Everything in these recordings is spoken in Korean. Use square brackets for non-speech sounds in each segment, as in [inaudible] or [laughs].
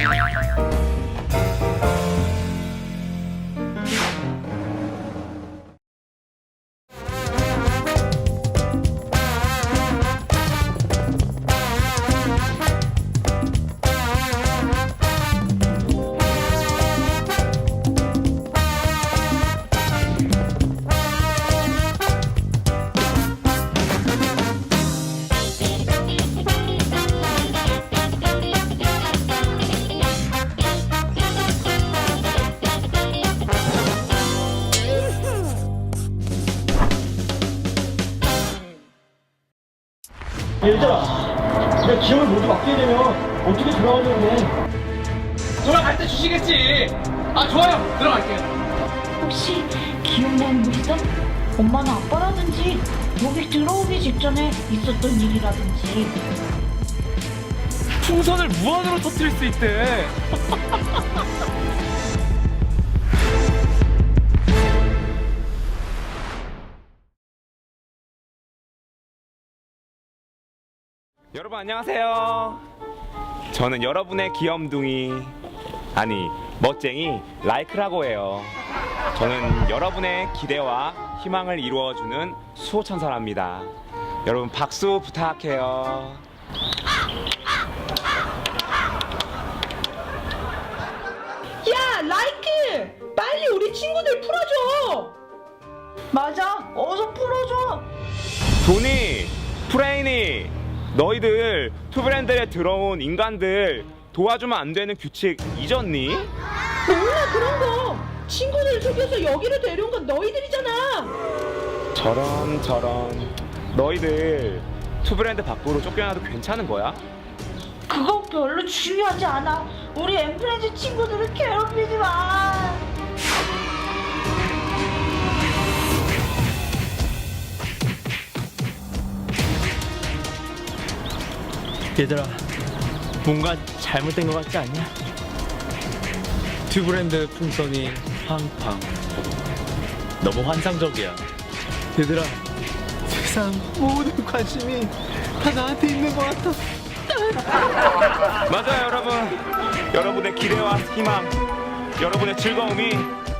Yeah. 얘들아, 내가 기억을 모두 맡게 되면 어떻게 돌아가려고 해? 돌아갈 때 주시겠지. 아 좋아요. 들어갈게요. 혹시 기억나는 거 있어? 엄마나 아빠라든지 여기 들어오기 직전에 있었던 일이라든지 풍선을 무한으로 터뜨릴 수 있대. [laughs] 여러분 안녕하세요. 저는 여러분의 귀염둥이 아니 멋쟁이 라이크라고 해요. 저는 여러분의 기대와 희망을 이루어주는 수호천사랍니다. 여러분 박수 부탁해요. 야, 라이크! 빨리 우리 친구들 풀어줘! 맞아 어서 풀어줘 도니, 프레이니, 너희들 투브랜드에 들어온 인간들 도와주면 안 되는 규칙 잊었니? 몰라, 그런 거! 친구들 속여서 여기로 데려온 건 너희들이잖아! 저런 저런 너희들 투브랜드 밖으로 쫓겨나도 괜찮은 거야? 그거 별로 중요하지 않아 우리 엠프렌즈 친구들을 괴롭히지 얘들아, 뭔가 잘못된 것 같지 않냐? 튜브랜드 풍선이 팡팡. 너무 환상적이야. 얘들아, 세상 모든 관심이 다 나한테 있는 것 같아. [laughs] 맞아요 여러분 여러분의 기대와 희망 여러분의 즐거움이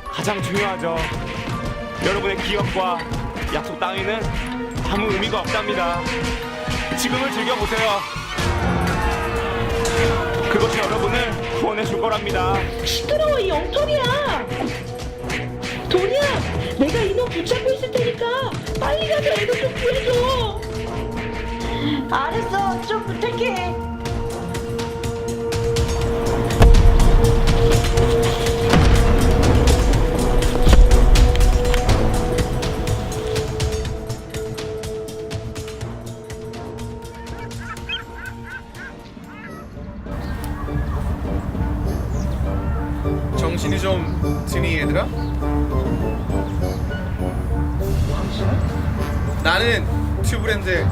가장 중요하죠 여러분의 기억과 약속 따위는 아무 의미가 없답니다 지금을 즐겨보세요 그것이 여러분을 구원해 줄 거랍니다 시끄러워, 이 엉터리야! 도니야, 내가 인원 붙잡고 있을 테니까 빨리 가서 애들 좀 구해줘! 알았어 좀 부탁해 좀 드니 얘들아? 나는 튜브랜드의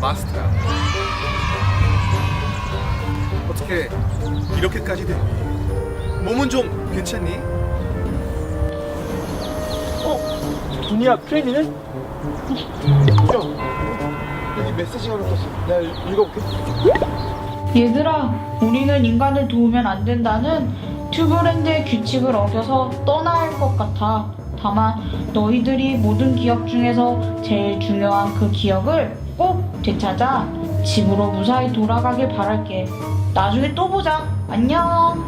마스터야 어떻게 이렇게까지 돼? 몸은 좀 괜찮니? 두니야, 프레디는? 형, 여기 메시지가 올렸어. 내가 읽어볼게. 얘들아 우리는 인간을 도우면 안 된다는 튜브랜드의 규칙을 어겨서 떠나야 할 것 같아. 다만 너희들이 모든 기억 중에서 제일 중요한 그 기억을 꼭 되찾아 집으로 무사히 돌아가길 바랄게. 나중에 또 보자. 안녕.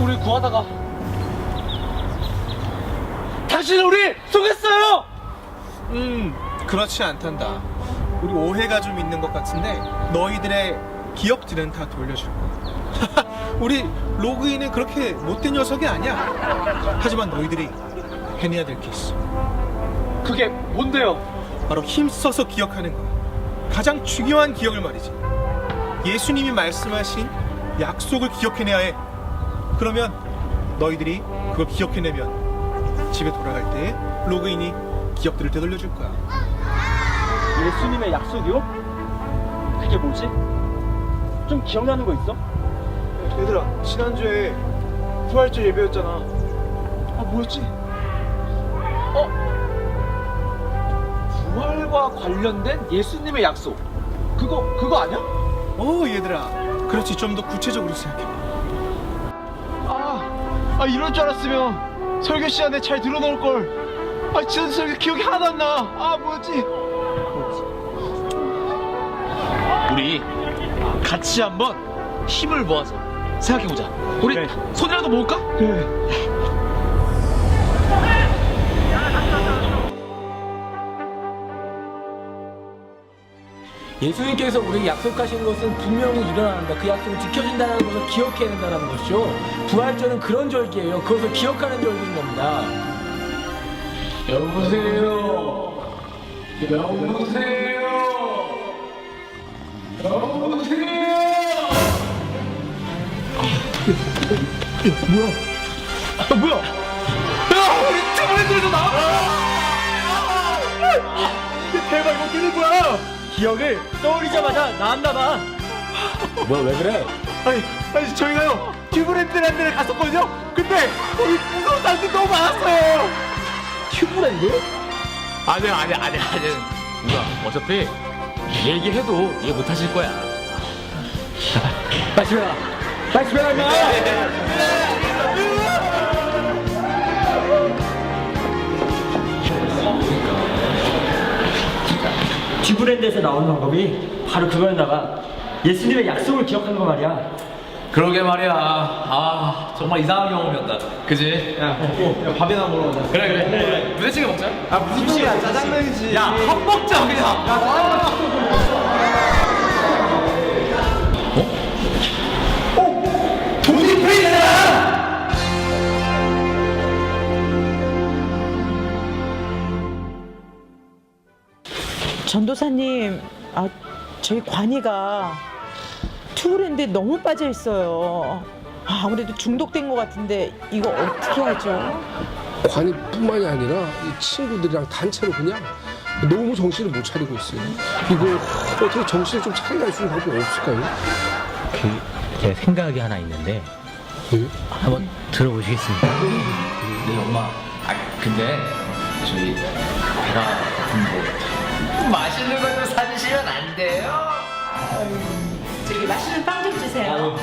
우리 구하다가. 당신은 우리 속였어요. 음 그렇지 않단다. 우리 오해가 좀 있는 것 같은데 너희들의 기억들은 다 돌려줄 거야 [laughs] 우리 로그인은 그렇게 못된 녀석이 아니야 하지만 너희들이 해내야 될 게 있어 그게 뭔데요? 바로 힘써서 기억하는 거야. 가장 중요한 기억을 말이지. 예수님이 말씀하신 약속을 기억해내야 해. 그러면 너희들이 그걸 기억해내면 집에 돌아갈 때 로그인이 기억들을 되돌려줄 거야. 예수님의 약속이요? 그게 뭐지? 좀 기억나는 거 있어? 얘들아, 지난주에 부활절 예배였잖아. 아, 뭐였지? 부활과 관련된 예수님의 약속. 그거 그거 아니야? 오 얘들아 그렇지 좀 더 구체적으로 생각해. 아, 아 이럴 줄 알았으면 설교 시간에 잘 들어놓을 걸. 아 진짜 설교 기억이 하나도 안 나. 아 뭐지? 우리 같이 한번 힘을 모아서 생각해보자. 우리 그래. 손이라도 모을까? 그래. 예수님께서 우리에게 약속하신 것은 분명히 일어난다. 그 약속을 지켜준다는 것을 기억해야 된다는 것이죠. 부활절은 그런 절기예요. 그것을 기억하는 절기인 겁니다. 여보세요. 여보세요. 여보세요. 아 뭐야? 야 우리 트브랜드에서 나왔어. 이게 대박 이거 되는 거야. 기억을 떠올리자마자 나왔나 봐. 뭐야 왜 그래? 아니, 아니 저희가요 튜브랜드라는 데를 갔었거든요. 근데 거기 무서운 사람들이 너무 많았어요. 튜브랜드? 아니 아니 아니 아니. 누나 어차피 얘기해도 이해 못하실 거야. 집 집에 가 임마. 튜브랜드에서 나오는 방법이 바로 그거였나 봐. 예수님의 약속을 기억하는 거 말이야. 그러게 말이야. 아 정말 이상한 경험이었다. 그지? 야, 야 밥이나 먹으러 가자. 그래 그래. 그래. 부대찌개 먹자. 아 무슨 소리야 짜장면이지. 야, 밥 먹자 그냥. 전도사님, 아, 저희 관이가 투브랜드에 너무 빠져 있어요. 아, 아무래도 중독된 것 같은데 이거 어떻게 하죠? 관이뿐만이 아니라 이 친구들이랑 단체로 그냥 너무 정신을 못 차리고 있어요. 이거 어떻게 정신을 좀 차리게 수 있는 방법이 없을까요? 제 생각이 하나 있는데 네? 한번 들어보시겠습니까? 네 엄마. 아 근데 저희 배가 고픈데 맛있는 거 좀 사주시면 안 돼요? 저기 맛있는 빵 좀 주세요.